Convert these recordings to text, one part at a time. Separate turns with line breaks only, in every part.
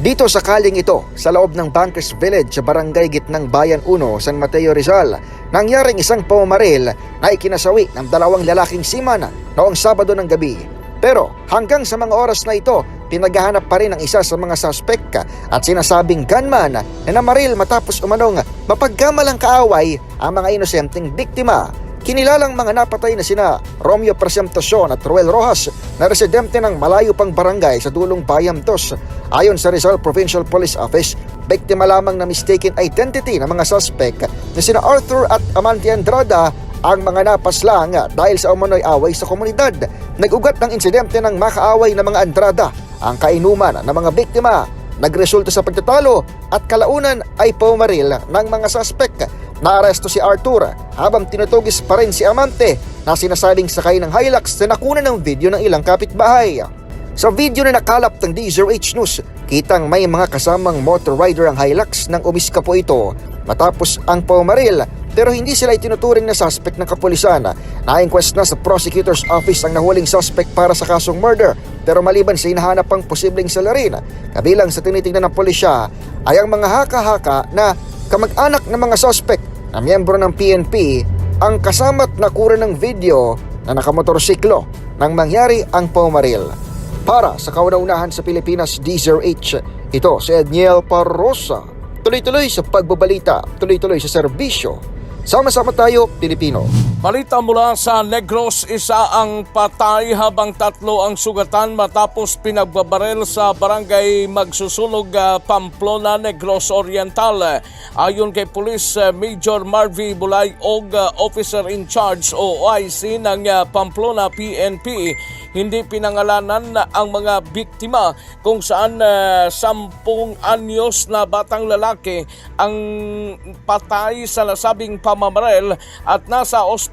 Dito sa kaling ito, sa loob ng Bankers Village sa Barangay Gitnang Bayan 1, San Mateo Rizal, nangyaring isang pamamaril na ikinasawi ng dalawang lalaking siman noong Sabado ng gabi. Pero hanggang sa mga oras na ito, pinaghahanap pa rin ang isa sa mga suspect at sinasabing gunman na namaril matapos umanong mapagkamalang kaaway ang mga inosenteng biktima. Kinilalang mga napatay na sina Romeo Presentacion at Ruel Rojas na residente ng malayo pang barangay sa dulong Bayam 2. Ayon sa Rizal Provincial Police Office, biktima lamang na mistaken identity ng mga suspect na sina Arthur at Amante Andrada ang mga napaslang dahil sa umano'y away sa komunidad. Nag-ugat ng insidente ng makaaway na mga Andrada ang kainuman ng mga biktima. Nagresulta sa pagtatalo at kalaunan ay pumaril ng mga suspect. Naaresto si Arthur habang tinutugis pa rin si Amante na sinasabing sakay ng Hilux na nakunan ng video ng ilang kapitbahay. Sa video na nakalap ng D0H News, kitang may mga kasamang motor rider ang Hilux nang umiska po ito matapos ang pumaril pero hindi sila itinuturing na suspect ng kapulisan. Na-inquest na sa prosecutor's office ang nahuling suspect para sa kasong murder pero maliban sa hinahanap pang posibleng salarin, kabilang sa tinitingnan ng pulisya ay ang mga haka-haka na kamag-anak ng mga suspect na miyembro ng PNP ang kasama't nakura ng video na nakamotorsiklo nang mangyari ang pumaril. Para sa kauna-unahan sa Pilipinas D0H, ito si Edniel Parrosa. Tuloy-tuloy sa pagbabalita, tuloy-tuloy sa serbisyo. Sama-sama tayo, Pilipino.
Balita mula sa Negros, isa ang patay habang tatlo ang sugatan matapos pinagbabarel sa barangay Magsusunog, ah, Pamplona, Negros Oriental. Ayon kay Police ah, Major Marvy Bulay og ah, Officer in Charge o OIC ng Pamplona PNP, hindi pinangalanan na ang mga biktima kung saan ah, sampung anyos na batang lalaki ang patay sa nasabing pamamarel at nasa ospital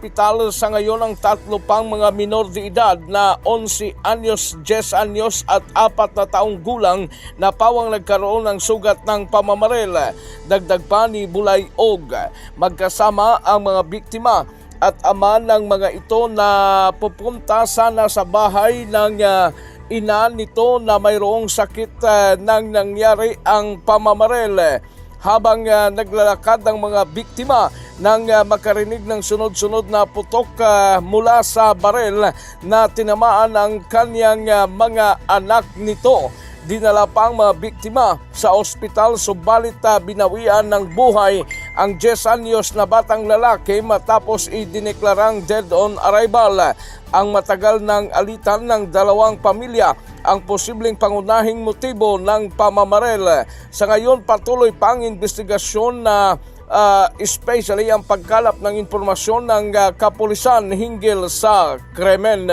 sa ngayon ang tatlo pang mga minor de edad na 11 anyos, 10 anyos at 4 na taong gulang na pawang nagkaroon ng sugat ng pamamarel. Dagdag pa ni Bulay Og, magkasama ang mga biktima at ama ng mga ito na pupunta sana sa bahay ng ah, ina nito na mayroong sakit ah, nang nangyari ang pamamarel habang ah, naglalakad ang mga biktima nang ah, makarinig ng sunod-sunod na putok ah, mula sa barel na tinamaan ang kanyang ah, mga anak nito. Dinala pa ang mga biktima sa ospital subalit binawian ng buhay ang 10 anyos na batang lalaki matapos idineklarang dead on arrival. Ang matagal ng alitan ng dalawang pamilya ang posibleng pangunahing motibo ng pamamarel. Sa ngayon patuloy pang investigasyon na ah, especially ang pagkalap ng impormasyon ng ah, kapulisan hinggil sa krimen.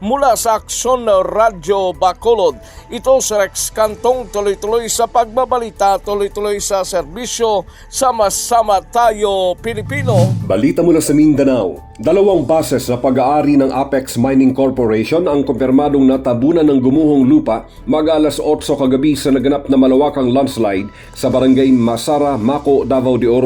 Mula sa Aksyon Radyo Bacolod, ito si Rex Kantong tuloy-tuloy sa pagbabalita, tuloy-tuloy sa serbisyo, sama-sama tayo Pilipino.
Balita mula sa Mindanao. Dalawang bases sa pag-aari ng Apex Mining Corporation ang kumpirmadong natabunan ng gumuhong lupa mag-alas 8 kagabi sa naganap na malawakang landslide sa barangay Masara, Mako, Davao de Oro.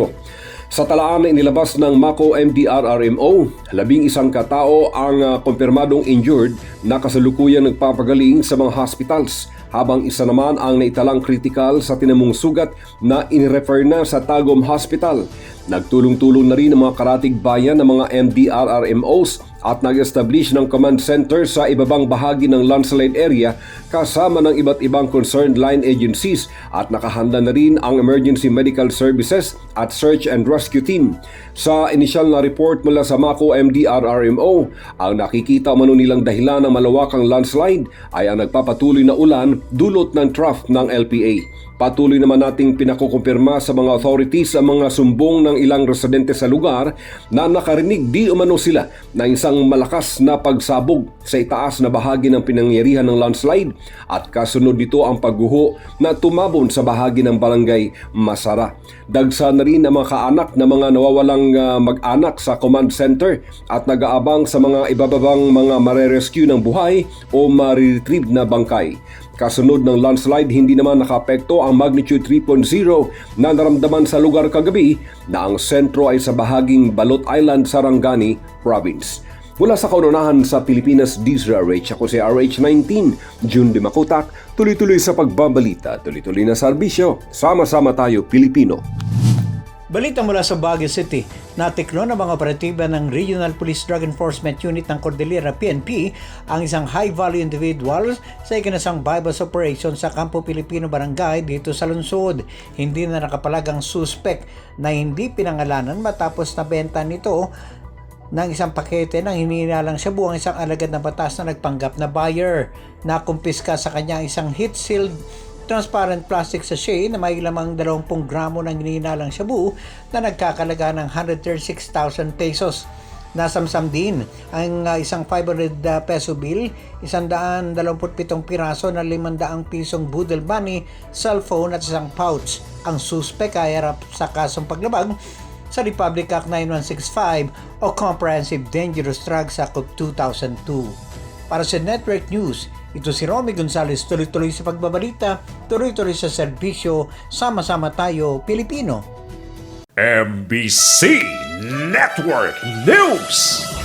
Sa talaan na inilabas ng Mako MDRRMO, labing isang katao ang uh, kumpirmadong injured na kasalukuyang nagpapagaling sa mga hospitals habang isa naman ang naitalang critical sa tinamong sugat na inirefer na sa Tagum Hospital. Nagtulong-tulong na rin ang mga karatig bayan ng mga MDRRMOs at nag-establish ng command center sa ibabang bahagi ng landslide area kasama ng iba't ibang concerned line agencies at nakahanda na rin ang emergency medical services at search and rescue team. Sa inisyal na report mula sa Mako MDRRMO, ang nakikita mano nilang dahilan ng malawakang landslide ay ang nagpapatuloy na ulan dulot ng trough ng LPA. Patuloy naman nating pinakukumpirma sa mga authorities ang mga sumbong ng ilang residente sa lugar na nakarinig di umano sila na isang malakas na pagsabog sa itaas na bahagi ng pinangyarihan ng landslide at kasunod nito ang pagguho na tumabon sa bahagi ng barangay Masara. Dagsa na rin ang mga kaanak na mga nawawalang ah, mag-anak sa command center at nag-aabang sa mga ibababang mga marerescue ng buhay o mariretrieve na bangkay. Kasunod ng landslide, hindi naman nakapekto ang magnitude 3.0 na naramdaman sa lugar kagabi na ang sentro ay sa bahaging Balot Island, Sarangani Province. Mula sa kaunahan sa Pilipinas DZRH, ako si RH19, June de Makutak, tuloy-tuloy sa pagbabalita, tuloy-tuloy na serbisyo. Sama-sama tayo, Pilipino.
Balita mula sa Baguio City, natiklo ng mga operatiba ng Regional Police Drug Enforcement Unit ng Cordillera PNP ang isang high-value individual sa ikinasang bypass operation sa Campo Pilipino Barangay dito sa lungsod. Hindi na nakapalag ang suspect na hindi pinangalanan matapos na benta nito ng isang pakete ng hinihinalang shabu ang isang alagad na batas na nagpanggap na buyer. Nakumpiska sa kanya ang isang heat-sealed transparent plastic sachet na may lamang 20 gramo ng hinihinalang shabu na nagkakalaga ng 136,000 pesos. Nasamsam din ang uh, isang 500 uh, peso bill, 127 piraso na 500 pisong Boodle Bunny, cellphone at isang pouch. Ang suspek ay harap sa kasong paglabag sa Republic Act 9165 o Comprehensive Dangerous Drugs Act of 2002. Para sa Network News, ito si Romy Gonzalez tuloy-tuloy sa pagbabalita, tuloy-tuloy sa serbisyo, sama-sama tayo Pilipino.
MBC Network News.